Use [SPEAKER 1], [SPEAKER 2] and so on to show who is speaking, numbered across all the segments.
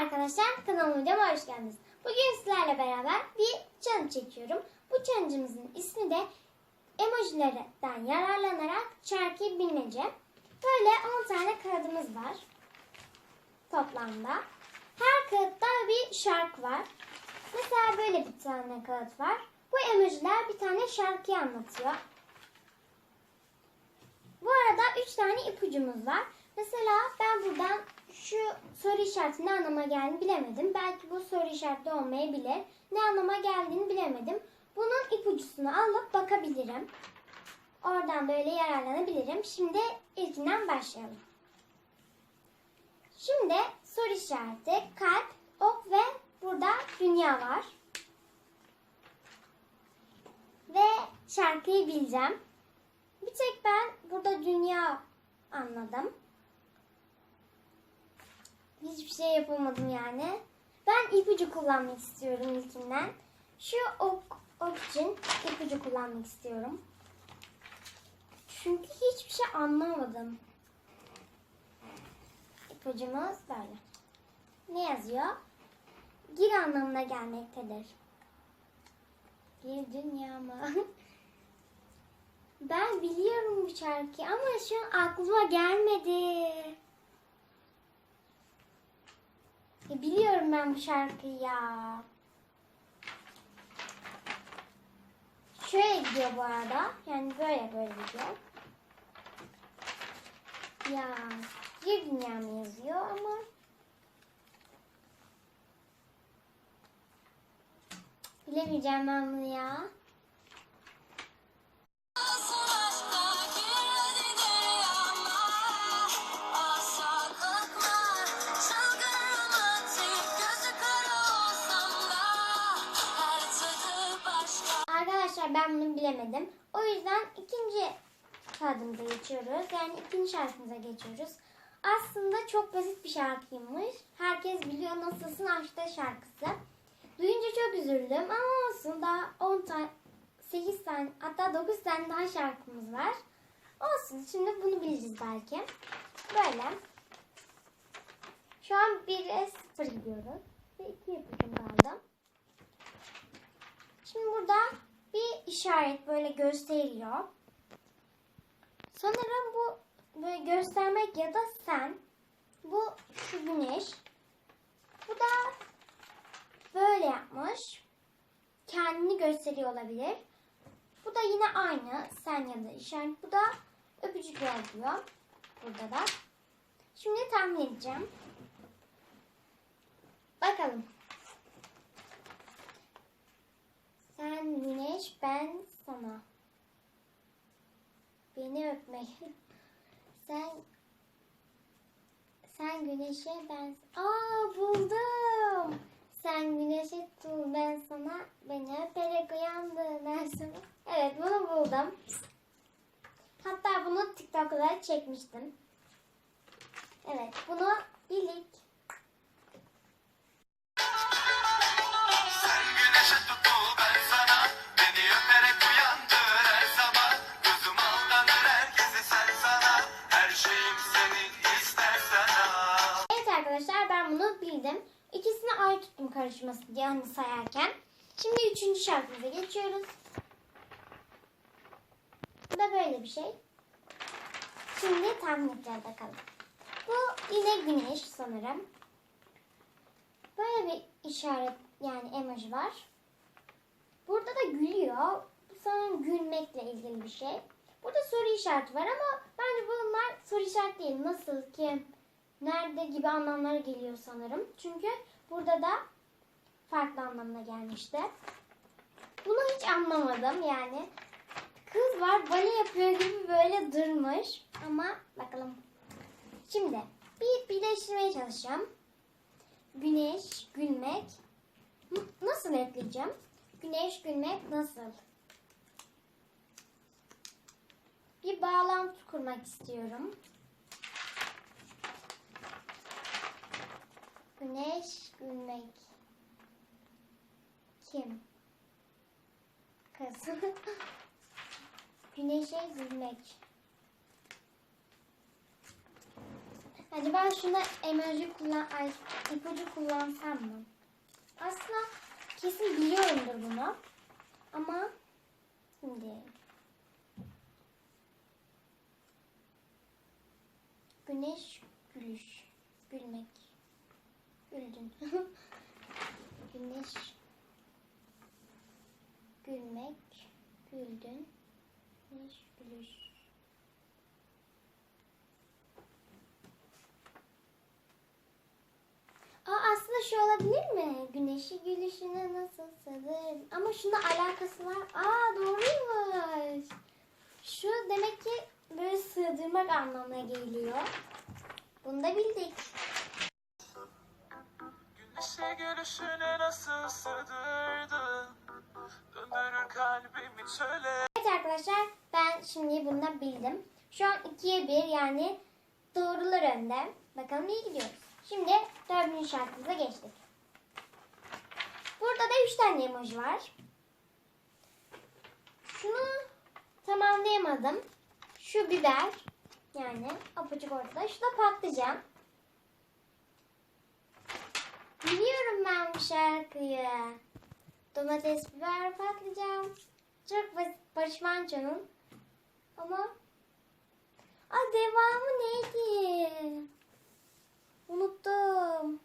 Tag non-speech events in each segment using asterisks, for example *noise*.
[SPEAKER 1] arkadaşlar kanalıma videoma hoş geldiniz. Bugün sizlerle beraber bir challenge çekiyorum. Bu challenge'ımızın ismi de emojilerden yararlanarak şarkıyı bilmece. Böyle 10 tane kağıdımız var toplamda. Her kağıtta bir şarkı var. Mesela böyle bir tane kağıt var. Bu emojiler bir tane şarkıyı anlatıyor. Bu arada 3 tane ipucumuz var. Mesela ben buradan şu soru işaretinin ne anlama geldiğini bilemedim. Belki bu soru işareti olmayabilir. Ne anlama geldiğini bilemedim. Bunun ipucusunu alıp bakabilirim. Oradan böyle yararlanabilirim. Şimdi ilkinden başlayalım. Şimdi soru işareti, kalp, ok ve burada dünya var. Ve şarkıyı bileceğim. Bir tek ben burada dünya anladım. Hiçbir şey yapamadım yani. Ben ipucu kullanmak istiyorum ilkinden. Şu ok, ok için ipucu kullanmak istiyorum. Çünkü hiçbir şey anlamadım. İpucumuz böyle. Ne yazıyor? Gir anlamına gelmektedir. Gir dünyama. *laughs* Ben biliyorum bu şarkıyı ama şu an aklıma gelmedi. Biliyorum ben bu şarkıyı ya. Şöyle gidiyor bu arada. Yani böyle böyle gidiyor. Ya bir dünya mı yazıyor ama bilemeyeceğim ben bunu ya. Ben bunu bilemedim. O yüzden ikinci kağıdımıza geçiyoruz. Yani ikinci şarkımıza geçiyoruz. Aslında çok basit bir şarkıymış. Herkes biliyor Nasılsın Aşkta şarkısı. Duyunca çok üzüldüm ama olsun daha 10 tane 8 tane hatta 9 tane daha şarkımız var. Olsun şimdi bunu bileceğiz belki. Böyle. Şu an 1'e 0 gidiyoruz. Ve 2 yapacağım kaldı. Şimdi burada bir işaret böyle gösteriyor. Sanırım bu böyle göstermek ya da sen. Bu şu güneş. Bu da böyle yapmış. Kendini gösteriyor olabilir. Bu da yine aynı. Sen ya da işaret. Bu da öpücük yazıyor. Burada da. Şimdi tahmin edeceğim. Bakalım. Sen güneş, ben sana. Beni öpmek. Sen sen güneşe ben Aa buldum. Sen güneşe tuğ ben sana beni öperek uyandı dersin. Evet bunu buldum. Hatta bunu TikTok'ta çekmiştim. Evet bunu bildik. Ayrı tuttum karışması diye hani sayarken. Şimdi üçüncü şarkımıza geçiyoruz. Bu da böyle bir şey. Şimdi tahmin edeceğiz bakalım. Bu yine güneş sanırım. Böyle bir işaret yani emoji var. Burada da gülüyor. Sanırım gülmekle ilgili bir şey. Burada soru işareti var ama bence bunlar soru işareti değil. Nasıl ki, nerede gibi anlamlara geliyor sanırım. Çünkü burada da farklı anlamına gelmişti. Bunu hiç anlamadım yani. Kız var bale yapıyor gibi böyle durmuş. Ama bakalım. Şimdi bir birleştirmeye çalışacağım. Güneş, gülmek. Nasıl ekleyeceğim? Güneş, gülmek nasıl? Bir bağlantı kurmak istiyorum. Güneş, gülmek. Kim? Kız. *laughs* Güneşe gülmek. Hadi ben şuna emoji kullan, ay ipucu kullan kullansam mı? Aslında kesin biliyorumdur bunu. Ama şimdi güneş gülüş gülmek güldün *laughs* güneş gülmek güldün güneş gülüş Aa, aslında şu olabilir mi? Güneşi gülüşüne nasıl sığdır? Ama şununla alakası var. Aa doğruymuş. Şu demek ki böyle sığdırmak anlamına geliyor. Bunu da bildik.
[SPEAKER 2] Güneşe gülüşüne nasıl sığdırdın Döndürür kalbimi çöle
[SPEAKER 1] Evet arkadaşlar ben şimdi bunu da bildim. Şu an ikiye bir yani doğrular önde. Bakalım iyi gidiyoruz. Şimdi dördüncü şarkımıza geçtik. Burada da üç tane emoji var. Şunu tamamlayamadım. Şu biber yani apaçık ortada. Şu da patlıcan. Biliyorum ben şarkıyı. Domates, biber, patlıcan. Çok basit Barış Manço'nun. Ama Aa, devamı neydi? Unuttum.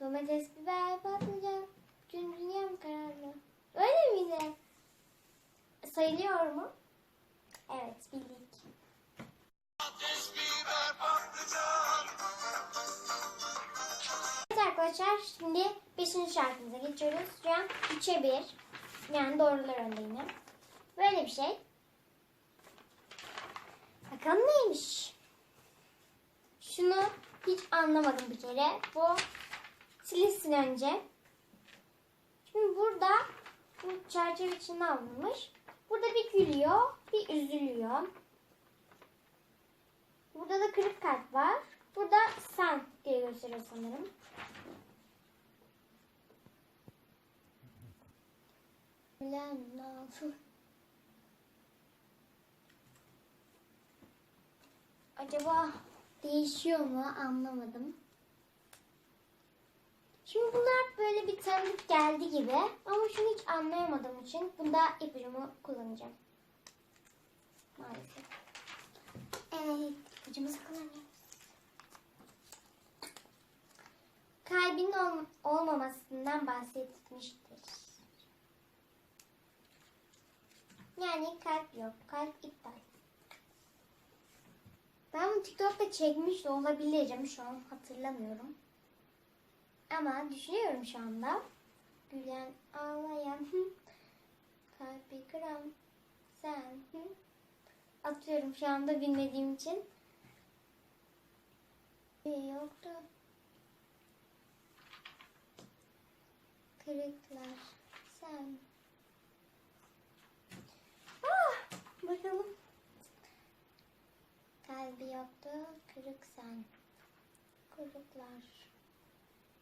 [SPEAKER 1] Domates, biber, patlıcan. Tüm dünyam kararlı. Öyle miydi? Sayılıyor mu? Evet bildik. Arkadaşlar şimdi 5. şarkımıza geçiyoruz. Şu an 3'e 1. Yani doğrular önde. Böyle bir şey. Bakalım neymiş? Şunu hiç anlamadım bir kere. Bu silinsin önce. Şimdi burada bu çerçeve içine alınmış. Burada bir gülüyor, bir üzülüyor. Burada da kırık kalp var. Burada sen diye gösteriyor sanırım. Bilen lazım. Acaba değişiyor mu anlamadım. Şimdi bunlar böyle bir tanıdık geldi gibi ama şunu hiç anlayamadığım için bunda ipucumu kullanacağım. Maalesef. Evet, ipucumuzu kullanıyoruz. Kalbin ol- olmamasından bahsetmiştir. Yani kalp yok, kalp iptal. Ben bunu TikTok'ta çekmiş de olabilirim şu an hatırlamıyorum. Ama düşünüyorum şu anda. Gülen, ağlayan, kalbi kıran sen. Atıyorum şu anda bilmediğim için. Bir yoktu. Kırıklar sen. Ah, bakalım. Kalbi yoktu, kırık sen. Kırıklar.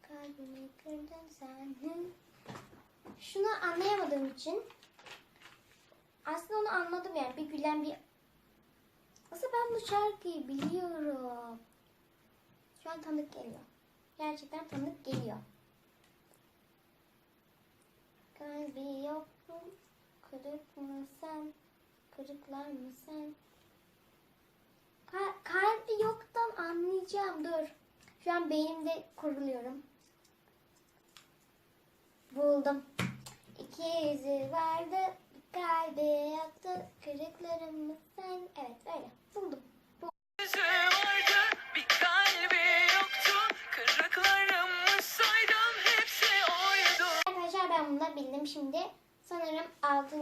[SPEAKER 1] Kalbimi kırdın sen. *laughs* Şunu anlayamadığım için aslında onu anladım yani bir gülen bir aslında ben bu şarkıyı biliyorum. Şu an tanıdık geliyor. Gerçekten tanıdık geliyor. Kalbi yok mu? Kırık mı sen? Kırıklar mı sen? Ka- kalbi yoktan anlayacağım. Dur. Şu an beynimde kuruluyorum. Buldum. İki yüzü vardı. Kalbi yoktu. Kırıklarım mı sen? Evet öyle. Buldum.
[SPEAKER 2] Yüzü
[SPEAKER 1] bildim. Şimdi sanırım 6.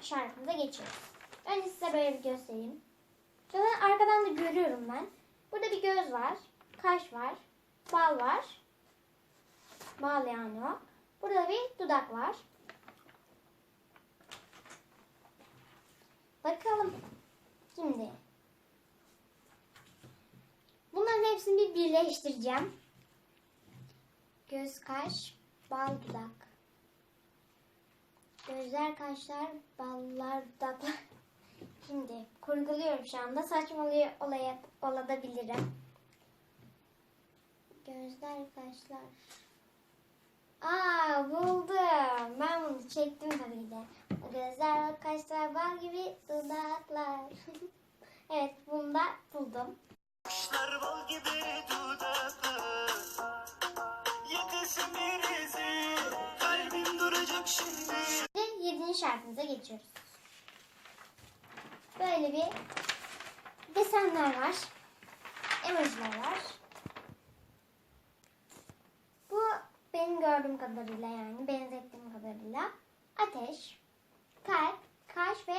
[SPEAKER 1] şarkımıza geçiyoruz. Önce size böyle bir göstereyim. Zaten arkadan da görüyorum ben. Burada bir göz var. Kaş var. Bal var. Bal yani o. Burada bir dudak var. Bakalım. Şimdi. Bunların hepsini bir birleştireceğim. Göz, kaş, bal, dudak. Gözler, kaşlar, ballar, dudaklar. Şimdi kurguluyorum şu anda. Saçmalıyor olaya, olabilirim. Gözler, kaşlar, Aa buldum. Ben bunu çektim tabii de. Ateş, kalp, kaş ve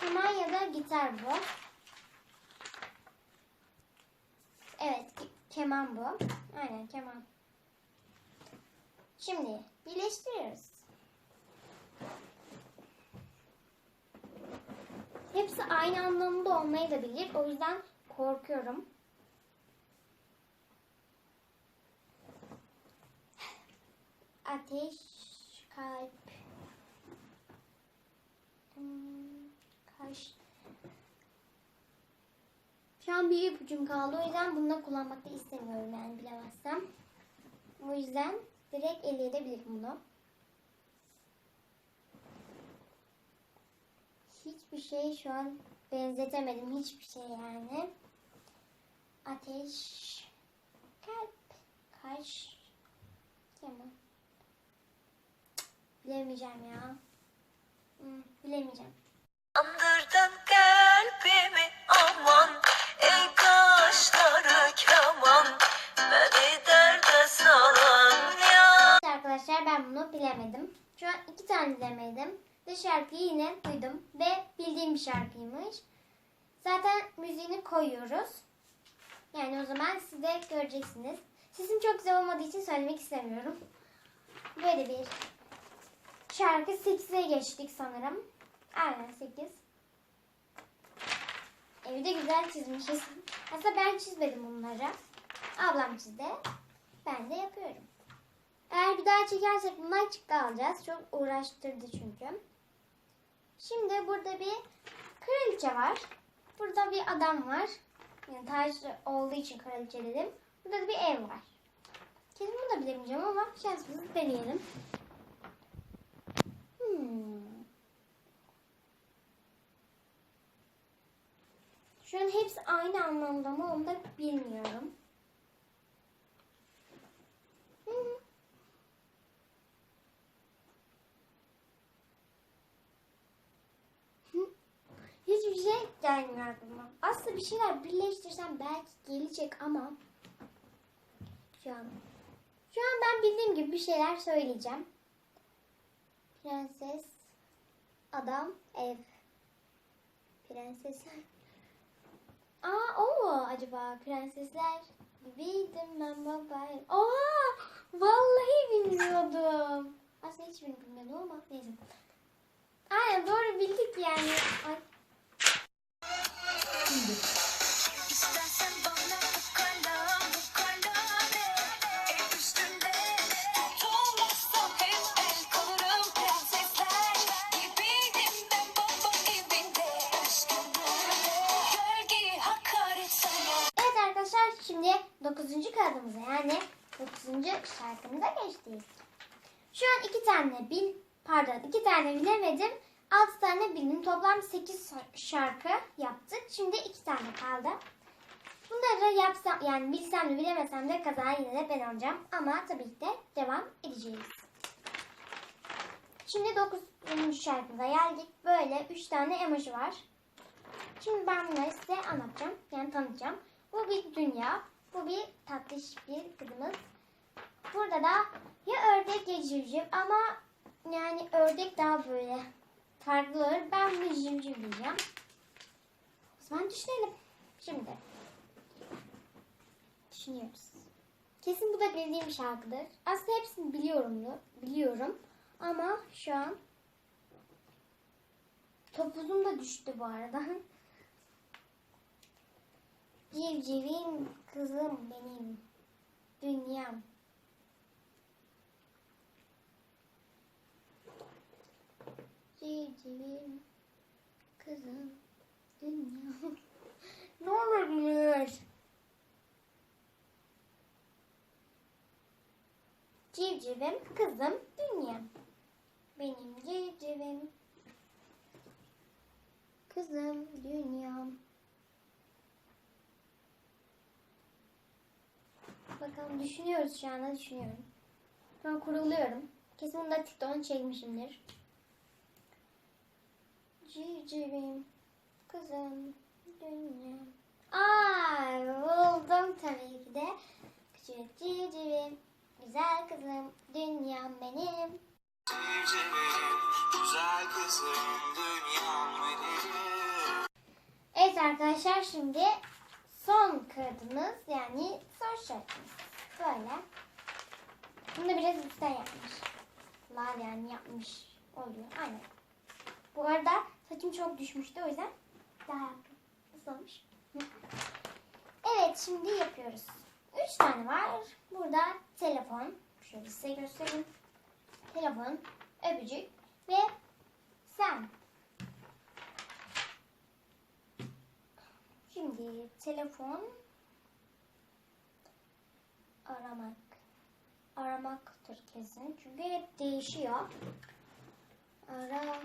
[SPEAKER 1] keman ya da gitar bu. Evet ke- keman bu. Aynen keman. Şimdi birleştiriyoruz. Hepsi aynı anlamda olmayı da bilir. O yüzden korkuyorum. Ateş, kalp, hmm, kaş. Şu an bir ipucum kaldı. O yüzden bunu da kullanmak da istemiyorum yani bilemezsem. O yüzden direkt eleyebilirim bunu. Hiçbir şey şu an benzetemedim. Hiçbir şey yani. Ateş, kalp, kaş. Cık, Bilemeyeceğim ya. Hmm, bilemeyeceğim.
[SPEAKER 3] Andırdın kalbimi aman Ey kaşları keman Beni derde salan ya
[SPEAKER 1] Arkadaşlar ben bunu bilemedim. Şu an iki tane bilemedim. Ve şarkıyı yine duydum. Ve bildiğim bir şarkıymış. Zaten müziğini koyuyoruz. Yani o zaman siz de göreceksiniz. Sesim çok güzel olmadığı için söylemek istemiyorum. Böyle bir şarkı 8'e geçtik sanırım. Aynen 8. Evi de güzel çizmişiz. *laughs* Aslında ben çizmedim bunları. Ablam çizdi. Ben de yapıyorum. Eğer bir daha çekersek bundan çıktı alacağız. Çok uğraştırdı çünkü. Şimdi burada bir kraliçe var. Burada bir adam var. Yani taşlı olduğu için kraliçe dedim. Burada da bir ev var. Kesin bunu da bilemeyeceğim ama şansımızı deneyelim. Hmm. Şu hepsi aynı anlamda mı onu da bilmiyorum. Hiçbir şey gelmiyor aklıma. Aslında bir şeyler birleştirsem belki gelecek ama şu an şu an ben bildiğim gibi bir şeyler söyleyeceğim. Prenses, adam, ev. Prenses. Aa o mu acaba? Prensesler gibiydim ben baba. Oha! Vallahi bilmiyordum. Aslında hiçbirini bilmiyordum ama neyse. Aynen doğru bildik yani. Geçtik. Şu an iki tane bil pardon iki tane bilemedim. 6 tane bildim. Toplam 8 şarkı yaptık. Şimdi 2 tane kaldı. Bunları yapsam yani bilsem de bilemesem de kazanan yine de ben olacağım. Ama tabii ki de devam edeceğiz. Şimdi 9. şarkımıza geldik. Böyle 3 tane emoji var. Şimdi ben bunları size anlatacağım. Yani tanıtacağım. Bu bir dünya. Bu bir tatlış bir kızımız. Burada da ya ördek ya civciv ama yani ördek daha böyle farklı olur. Ben bunu civciv diyeceğim. O zaman düşünelim. Şimdi. Düşünüyoruz. Kesin bu da bildiğim şarkıdır. Aslında hepsini biliyorum, biliyorum. Ama şu an topuzum da düştü bu arada. *laughs* Civcivim kızım benim. Dünyam. *laughs* Civcivim kızım dünyam. ne olabilir? civcivim, kızım, dünya. Benim civcivim. Kızım, dünyam. Bakalım düşünüyoruz şu anda düşünüyorum. An kuruluyorum. Kesin bunu da TikTok'tan çekmişimdir. Civcivim, kızım, dünyam. Aa, buldum tabii ki de. Küçük civcivim, güzel kızım, dünyam benim. Evet arkadaşlar şimdi son kağıdımız yani son şarkımız. Böyle. Bunu da biraz üstten yapmış. Lal yani yapmış oluyor. Aynen. Bu arada saçım çok düşmüştü o yüzden daha yaptım. Nasıl. Evet şimdi yapıyoruz. Üç tane var. Burada telefon. Şöyle size göstereyim. Telefon, öpücük ve sen. Şimdi telefon aramak. Aramaktır kesin. Çünkü hep değişiyor. Ara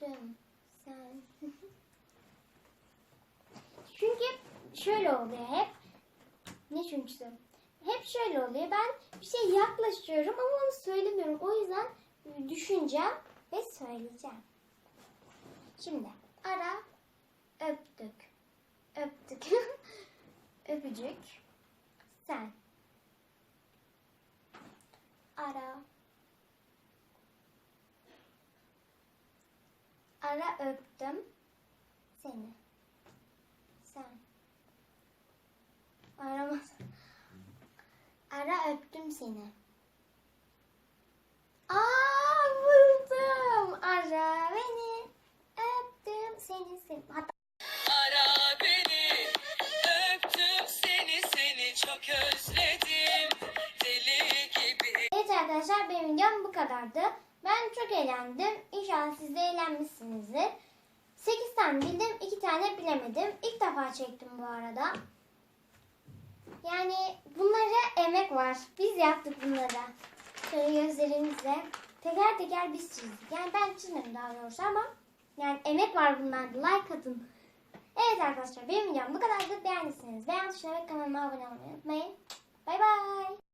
[SPEAKER 1] öptüm sen. *laughs* çünkü şöyle oluyor hep. Ne çünküsü? Hep şöyle oluyor. Ben bir şey yaklaşıyorum ama onu söylemiyorum. O yüzden düşüneceğim ve söyleyeceğim. Şimdi ara öptük. Öptük. *laughs* Öpücük. Sen. Ara. Ara öptüm seni. Sen. Aramaz. Ara öptüm seni. Aa buldum. Ara beni. Öptüm seni seni. Hatta
[SPEAKER 3] Ara beni, öptüm seni seni çok özledim. Deli gibi
[SPEAKER 1] Evet arkadaşlar benim videom bu kadardı. Ben çok eğlendim. İnşallah siz de eğlenmişsinizdir. 8 tane bildim, 2 tane bilemedim. İlk defa çektim bu arada. Yani bunlara emek var. Biz yaptık bunları. Şöyle gözlerimizle. Teker teker biz çizdik. Yani ben çizmedim daha doğrusu ama yani emek var bunlarda. Like atın. Evet arkadaşlar benim videom bu kadardı. Beğendiyseniz beğen tuşuna ve kanalıma abone olmayı unutmayın. Bay bay.